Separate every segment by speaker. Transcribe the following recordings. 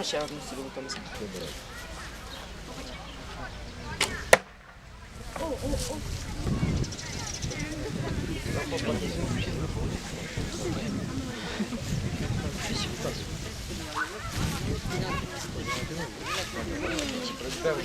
Speaker 1: Можна ще одну сіру Томаса? Давай,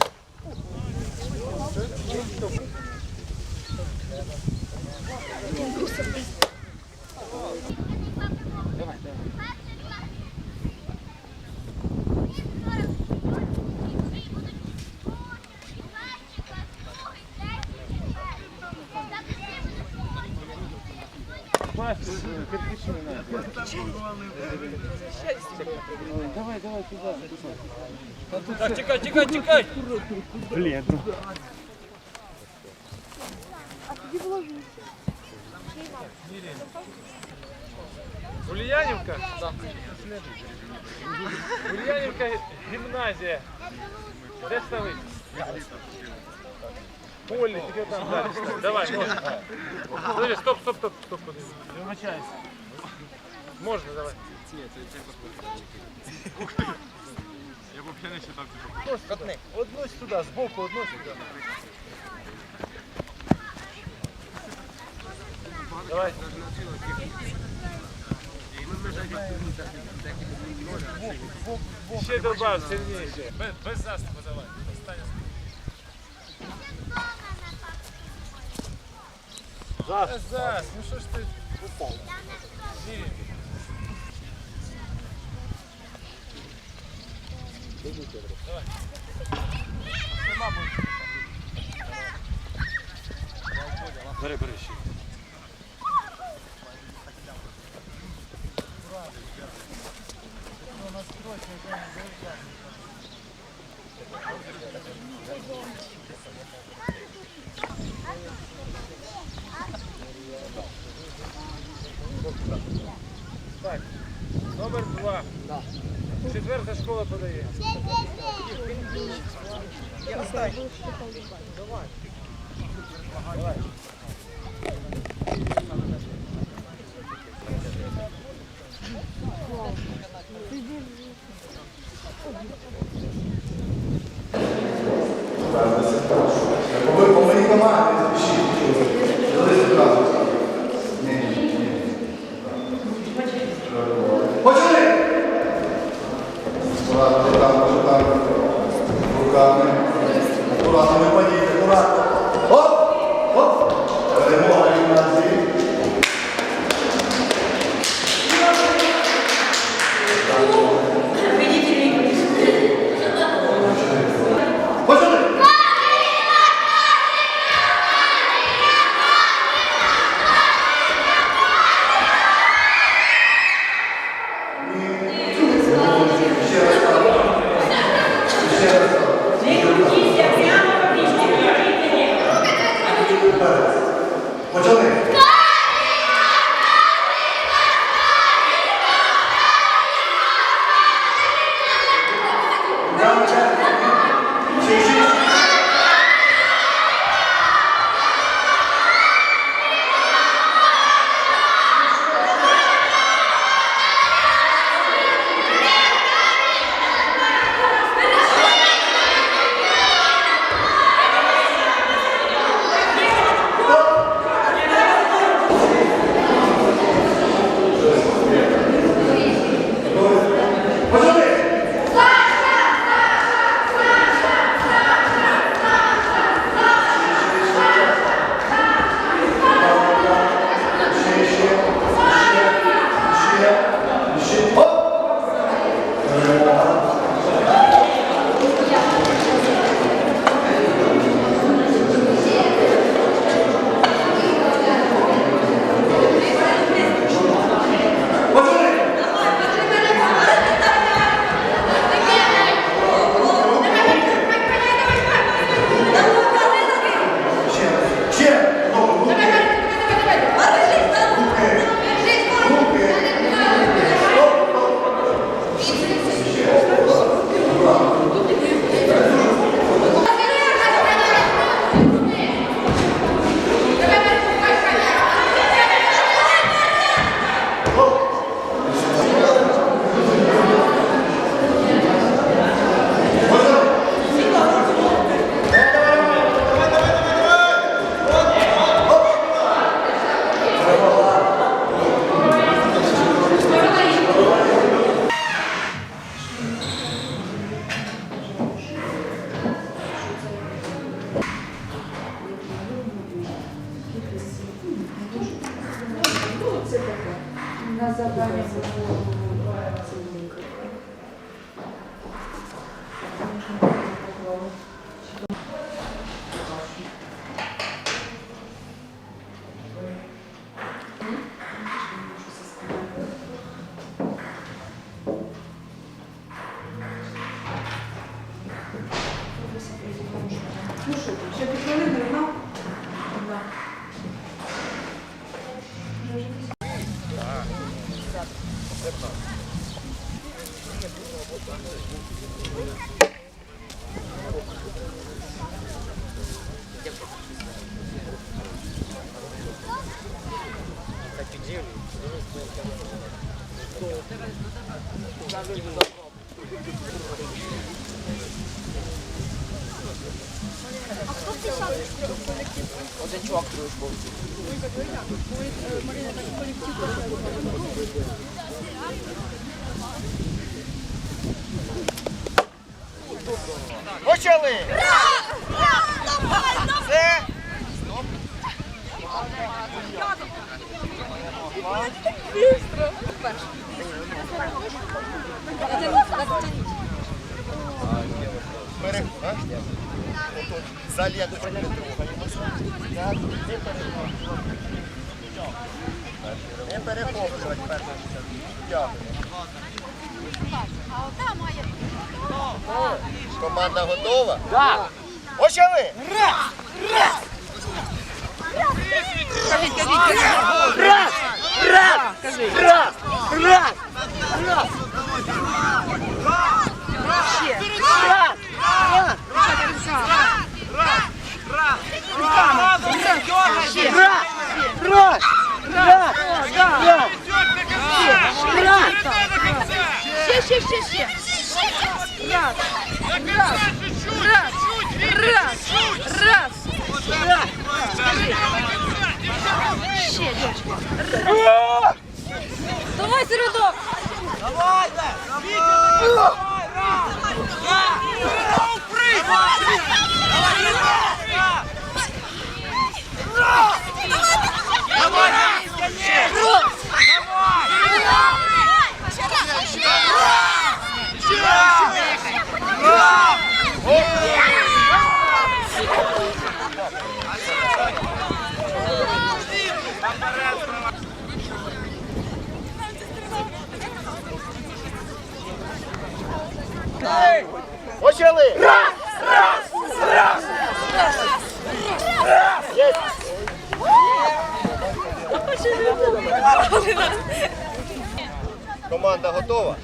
Speaker 2: тікай, тікай, тікай!
Speaker 3: Блін.
Speaker 2: Ульянівка? Так. Ульянівка гімназія. Де ставить? Полі, тільки там далі. став. Давай, можна. Подожди, стоп, стоп, стоп, стоп, подожди. Не вибачайся. Можна, давай.
Speaker 4: я б не считав, типу.
Speaker 2: Просто однось туди, збоку, однось туди. Давай. Ще добав, сильніше. Без, без заступу давай. Остання Зас. Зас, ну що ж ти упав?
Speaker 4: Бери, бери ще.
Speaker 2: Так, номер два. Четверта школа подає.
Speaker 5: Ви Почали!
Speaker 6: Це Пере- а? Залі я дуже не рухаємося. Так, готова? перехоплювати. Раз! Раз! Раз! Раз! Раз! Раз! Раз! Раз!
Speaker 3: Ще, ще, ще, ще. Раз. Раз. Раз. Раз. Раз. Раз. Скажи. Ще, дівчинка. Давай, середок.
Speaker 6: Почали! Раз! Раз! Раз! Команда готова?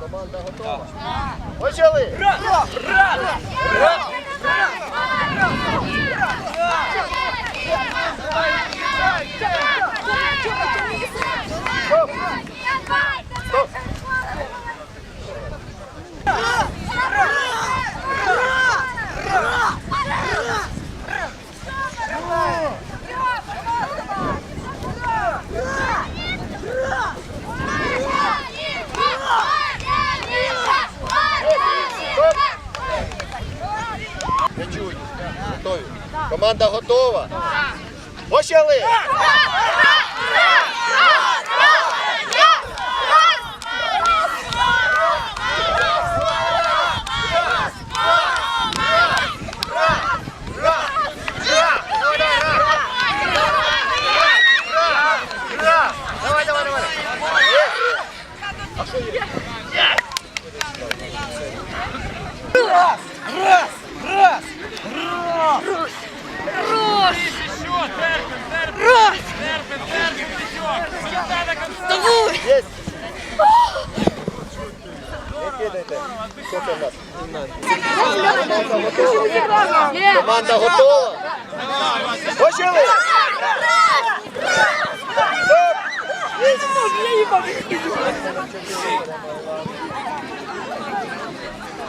Speaker 6: Команда готова? Почали! Не Ah! Команда готова? Почали!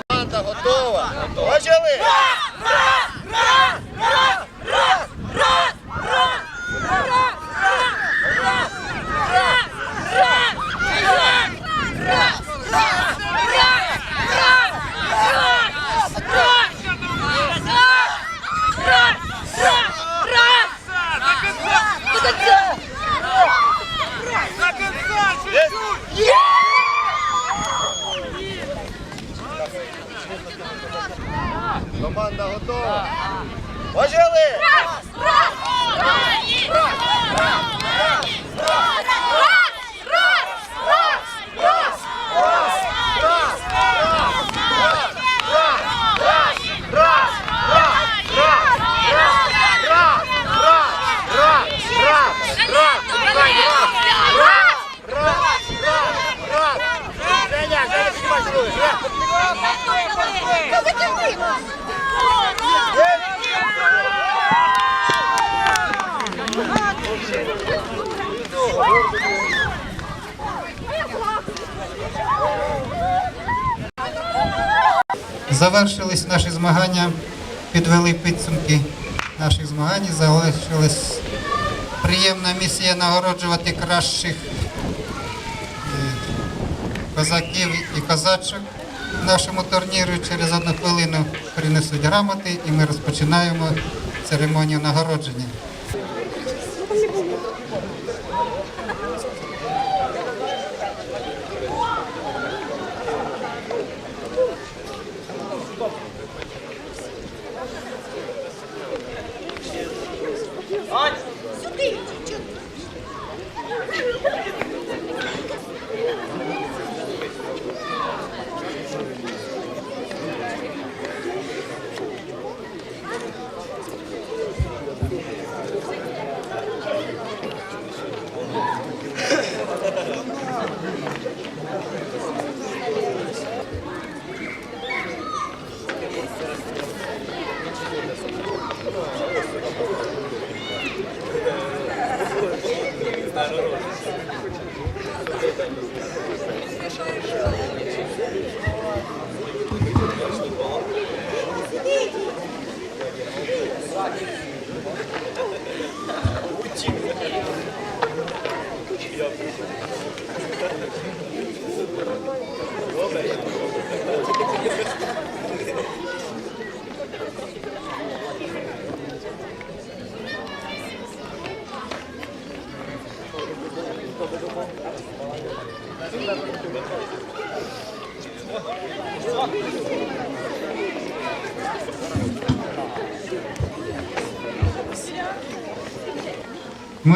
Speaker 6: Команда готова? Почали!
Speaker 4: До кінця,
Speaker 7: Завершились наші змагання, підвели підсумки наших змагань. і Залишилась приємна місія нагороджувати кращих е, козаків і козачок в нашому турніру. Через одну хвилину принесуть грамоти і ми розпочинаємо церемонію нагородження. Ми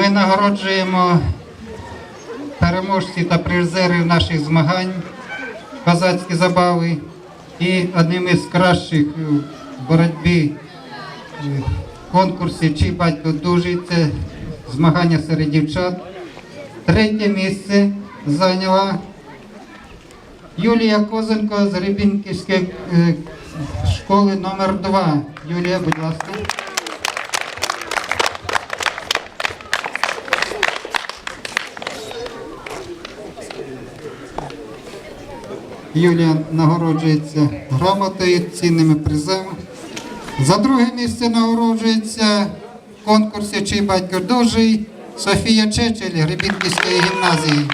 Speaker 7: нагороджуємо переможців та призерів наших змагань, козацькі забави. І одним із кращих в боротьбі е, конкурсів «Чий батько дужий» це змагання серед дівчат. Третє місце зайняла Юлія Козенко з Рибінківської е, школи номер 2 Юлія, будь ласка. Юлія нагороджується грамотою, цінними призами. За друге місце нагороджується в конкурсі «Чий батько дужий» Софія Чечель Гребінківської гімназії.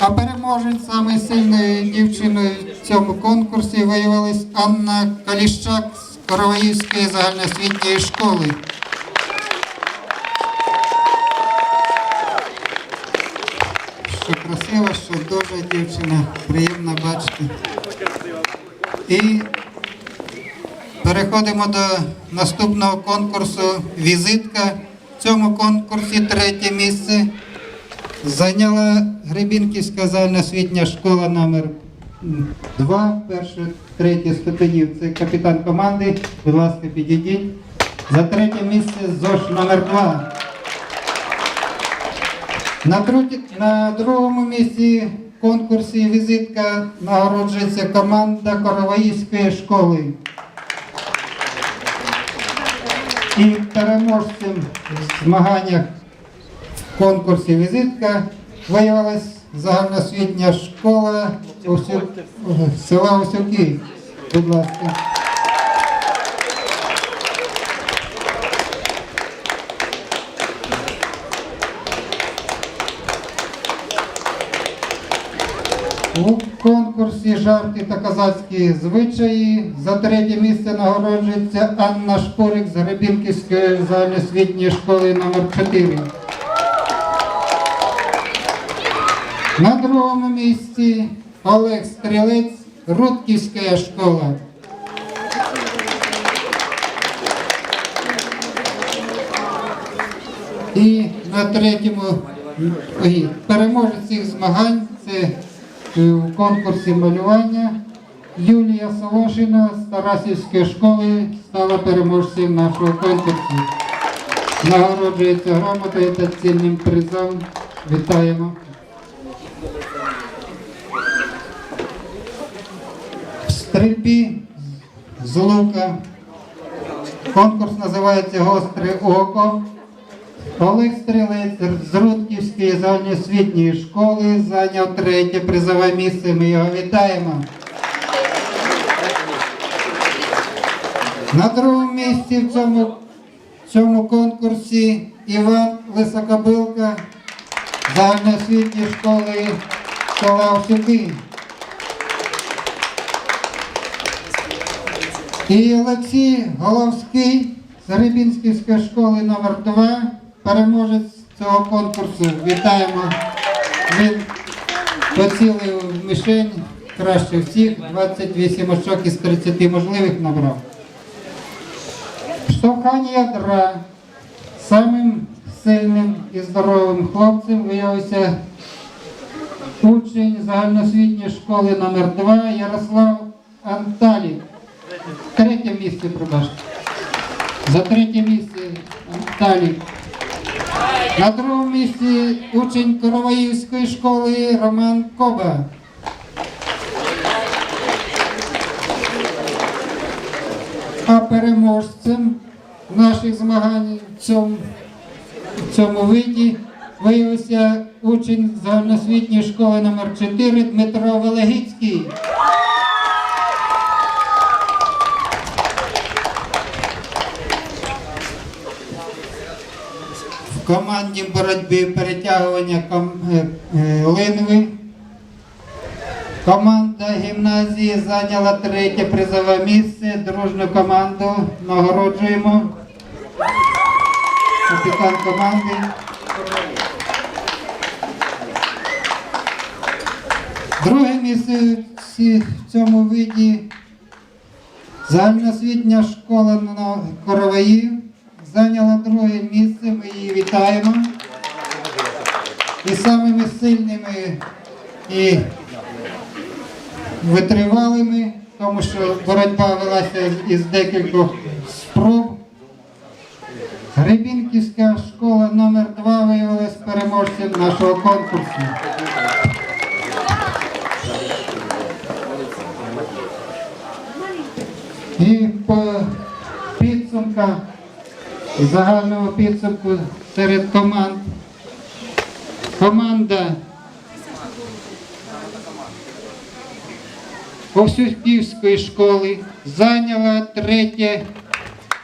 Speaker 7: А переможець саме сильною дівчиною в цьому конкурсі виявилась Анна Каліщак з Короваївської загальноосвітньої школи. Що красива, що дівчина, приємно бачити. І переходимо до наступного конкурсу Візитка. В цьому конкурсі третє місце зайняла Гребінківська загальноосвітня школа номер 2 перше, третє ступенів. Це капітан команди. Будь ласка, підійдіть. За третє місце ЗОШ номер 2 на, другому місці конкурсі візитка нагороджується команда Короваївської школи. І переможцем в змаганнях в конкурсі візитка виявилась загальноосвітня школа села Осюки. Будь ласка. У конкурсі жарти та козацькі звичаї за третє місце нагороджується Анна Шпорик з Гребінківської загальноосвітньої школи номер 4 На другому місці Олег Стрілець, Рудківська школа. І на третьому переможець цих змагань це в конкурсі малювання. Юлія Солошина з Тарасівської школи стала переможцем нашого конкурсу. Нагороджується грамотою та цінним призом. Вітаємо. В стрільбі з лука. Конкурс називається Гостре око. Олег Стрілець з Рудківської загальноосвітньої школи зайняв третє призове місце. Ми його вітаємо. На другому місці в цьому, цьому конкурсі Іван Лисокобилка загальноосвітньої школи села Овсюки. І Олексій Головський з Рибінської школи номер 2 переможець цього конкурсу. Вітаємо. Він поцілив в мішень краще всіх, 28 очок із 30 можливих набрав. Штовхання ядра самим сильним і здоровим хлопцем виявився учень загальноосвітньої школи номер 2 Ярослав Анталік. Третє місце, пробачте. За третє місце Анталік. На другому місці учень Короваївської школи Роман Коба. А переможцем наших змагань в цьому, в цьому виді виявився учень загальноосвітньої школи номер 4 Дмитро Велегіцький. В команді боротьби перетягування е, е, линви Команда гімназії зайняла третє призове місце. Дружну команду нагороджуємо. Капітан команди. Друге місце в цьому виді загальноосвітня школа на Короваїв зайняла друге місце. Ми її вітаємо. І самими сильними і витривалими, тому що боротьба велася із декількох спроб. Гребінківська школа номер 2 виявилась переможцем нашого конкурсу. І по підсумкам загального підсумку серед команд. Команда Овсюківської школи зайняла третє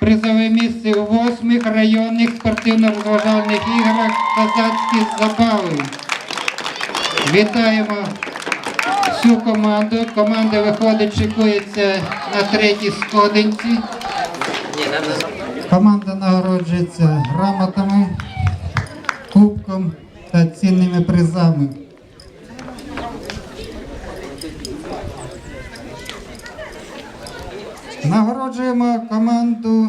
Speaker 7: призове місце у восьмих районних спортивно-розважальних іграх Козацькі забави. Вітаємо всю команду. Команда виходить, шикується на третій сходинці. Команда нагороджується грамотами, кубком та цінними призами. Нагороджуємо команду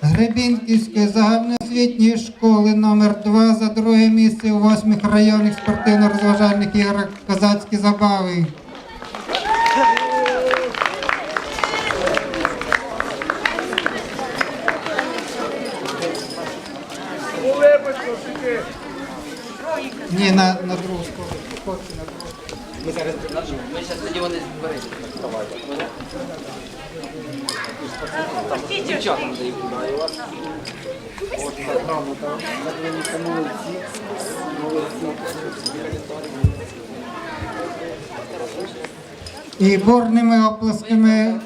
Speaker 7: Гребінківської загальноосвітньої школи номер 2 за друге місце у восьмих районних спортивно-розважальних іграх Козацькі забави. Ні, на, на другу сторону. На другу.
Speaker 2: Ми зараз ми зараз тоді вони зберемо. От молодці.
Speaker 7: І бурними оплесками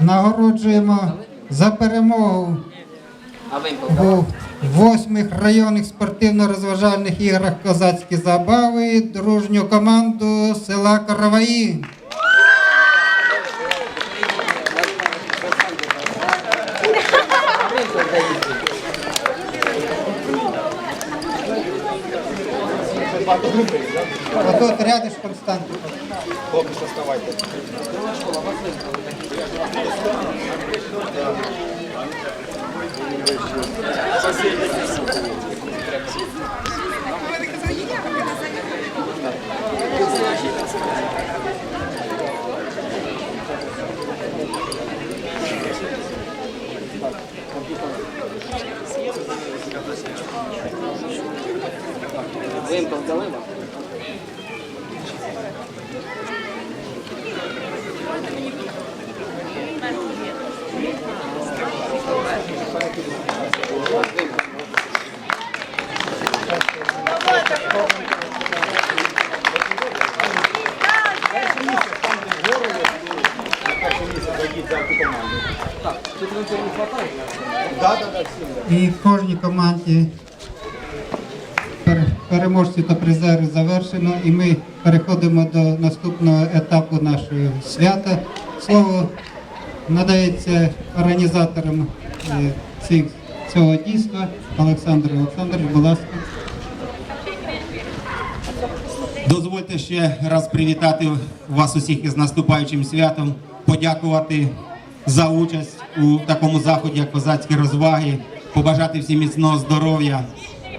Speaker 7: нагороджуємо за перемогу
Speaker 2: А
Speaker 7: у восьмих районних спортивно-розважальних іграх Козацькі забави дружню команду села Караваї. Отут рядышком станьте.
Speaker 2: Вимков дали вам?
Speaker 7: І в кожній команді переможці та призери завершено, і ми переходимо до наступного етапу нашого свята. Слово надається організаторам цих, цього дійства Олександру Олександрович, будь ласка.
Speaker 8: Дозвольте ще раз привітати вас усіх із наступаючим святом, подякувати за участь у такому заході, як козацькі розваги, побажати всім міцного здоров'я,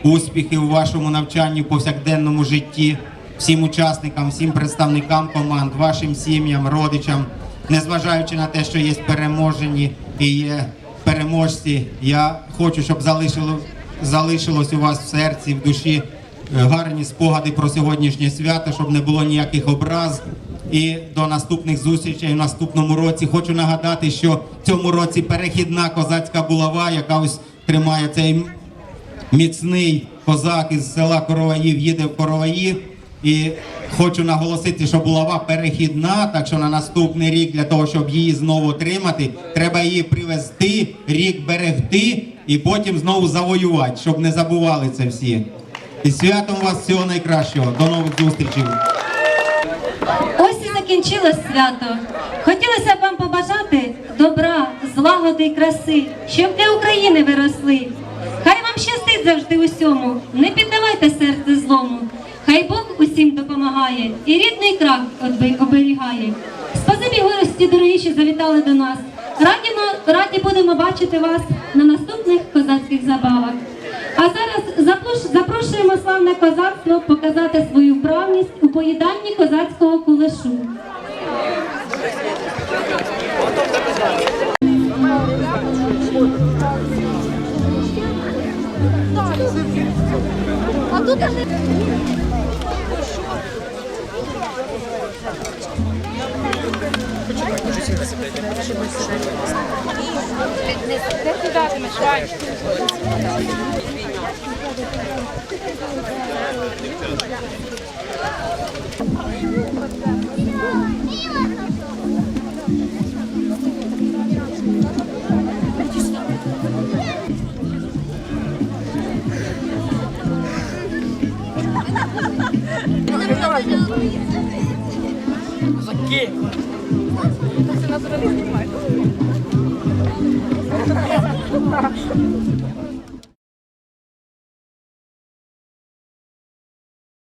Speaker 8: успіхів у вашому навчанні, повсякденному житті, всім учасникам, всім представникам команд, вашим сім'ям, родичам, незважаючи на те, що є переможені і є переможці, я хочу, щоб залишило, залишилось у вас в серці, в душі гарні спогади про сьогоднішнє свято, щоб не було ніяких образ. І до наступних зустрічей в наступному році. Хочу нагадати, що в цьому році перехідна козацька булава, яка ось тримає цей міцний козак із села Короваїв, їде в Короваїв. І хочу наголосити, що булава перехідна, так що на наступний рік для того, щоб її знову отримати, треба її привезти, рік берегти і потім знову завоювати, щоб не забували це всі. І святом вас всього найкращого. До нових зустрічей.
Speaker 9: Ось і закінчилось свято. Хотілося б вам побажати добра, злагоди і краси, щоб для України ви росли. Хай вам щастить завжди усьому, не піддавайте серце злому. Хай Бог усім допомагає і рідний одби- оберігає. Спасибі гості, дорогі, що завітали до нас. Раді, раді будемо бачити вас на наступних козацьких забавах. А зараз запрошуємо славне козацтво показати свою вправність у поїданні козацького кулешу. Дівчата.
Speaker 3: Козаки!